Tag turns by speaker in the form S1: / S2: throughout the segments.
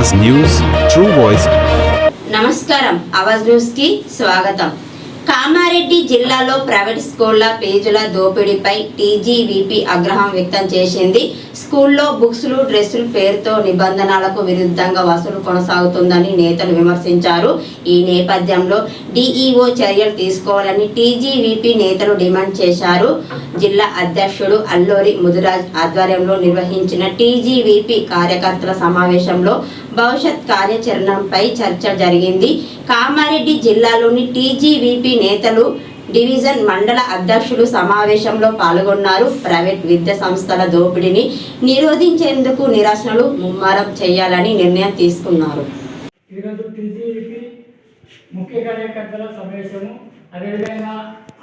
S1: Awaz news true voice
S2: నమస్కారం. అవాజ్ న్యూస్కి స్వాగతం. కామారెడ్డి జిల్లాలో ప్రైవేట్ స్కూళ్ళ పేజీల దోపిడీపై టీజీవీపీ ఆగ్రహం వ్యక్తం చేసింది. స్కూల్లో బుక్స్లు డ్రెస్సులు పేరుతో నిబంధనలకు విరుద్ధంగా వసూలు కొనసాగుతుందని నేతలు విమర్శించారు. ఈ నేపథ్యంలో డిఈఓ చర్యలు తీసుకోవాలని టీజీవీపీ నేతలు డిమాండ్ చేశారు. జిల్లా అధ్యక్షుడు అల్లూరి ముదురాజ్ ఆధ్వర్యంలో నిర్వహించిన టీజీవీపీ కార్యకర్తల సమావేశంలో భవిష్యత్ కార్యాచరణపై చర్చ జరిగింది. కామారెడ్డి జిల్లాలోని టీజీవీపీ నేతలు డివిజన్ మండల అధ్యక్షులు సమావేశంలో పాల్గొన్నారు. ప్రైవేట్ విద్యా సంస్థల దోపిడీని నిరోధించేందుకు నిరసనలు ముమ్మరం చేయాలని నిర్ణయం తీసుకున్నారు.
S3: ఈరోజు టీజీపీ ముఖ్య కార్యకర్తల సమావేశము. అదేవిధంగా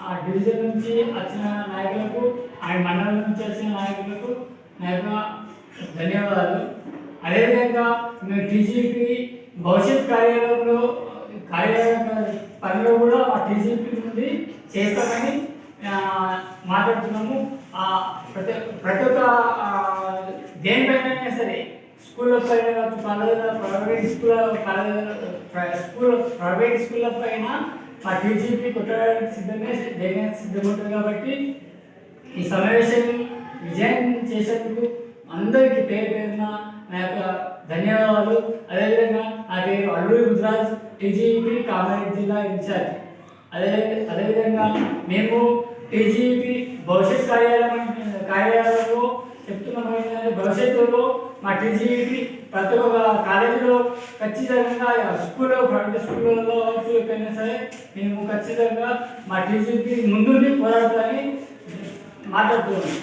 S3: ఆ డివిజన్ నుంచి వచ్చిన నాయకులకు ఆ మండలం నుంచి వచ్చిన నాయకులకు నా యొక్క ధన్యవాదాలు. అదేవిధంగా మేము టీజీపీ భవిష్యత్ కార్యాలయంలో కార్యాలయ పనిలో కూడా ఆ టీజీపీ నుండి చేస్తామని మాట్లాడుతున్నాము. ప్రతి ప్రతి ఒక్క ఆ, దేనిపైన సరే స్కూల్లో పైన కావచ్చు కాలేజీలో private school college school private స్కూళ్ళ పైన మా టీజీపీ కొట్టడానికి సిద్ధమే దేనికి సిద్ధమవుతుంది కాబట్టి ఈ సమావేశం విజయం చేసేందుకు అందరికీ పేరు పేరున నా యొక్క ధన్యవాదాలు. అదేవిధంగా నా పేరు అల్లూరి గుజరాజ్ టీజీపీ కామారెడ్డి జిల్లా ఇన్ఛార్జ్. అదే అదేవిధంగా మేము టీజీపీ భవిష్యత్ కార్యాలయం కార్యాలయంలో చెప్తున్నాం ఏంటంటే భవిష్యత్తులో మా టీజీపీ ప్రతి ఒక్క కాలేజీలో ఖచ్చితంగా స్కూల్లో ప్రైవేట్ స్కూళ్ళలో ఎక్కడైనా సరే మేము ఖచ్చితంగా మా టీజీపీ ముందుండి పోరాడతామని మాట్లాడుతున్నాం.